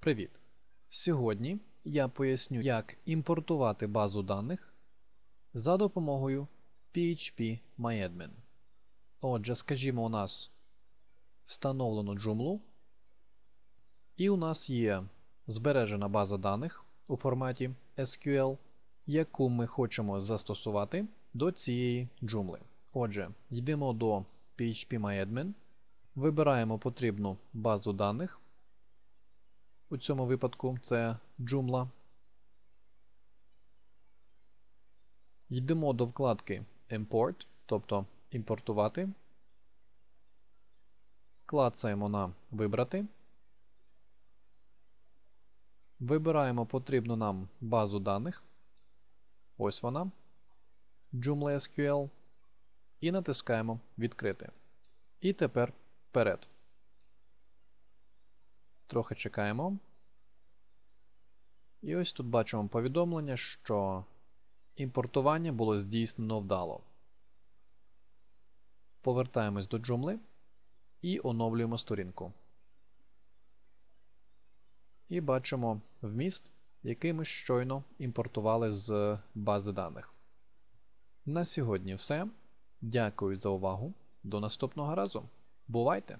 Привіт! Сьогодні я поясню, як імпортувати базу даних за допомогою PHP MyAdmin. Отже, скажімо, у нас встановлено Joomla, і у нас є збережена база даних у форматі SQL, яку ми хочемо застосувати до цієї Joomla. Отже, йдемо до PHP MyAdmin, вибираємо потрібну базу даних. У цьому випадку це Joomla. Йдемо до вкладки Import, тобто імпортувати. Клацаємо на Вибрати. Вибираємо потрібну нам базу даних. Ось вона. Joomla SQL. І натискаємо Відкрити. І тепер вперед. Трохи чекаємо. І ось тут бачимо повідомлення, що імпортування було здійснено вдало. Повертаємось до Joomla і оновлюємо сторінку. І бачимо вміст, який ми щойно імпортували з бази даних. На сьогодні все. Дякую за увагу. До наступного разу. Бувайте!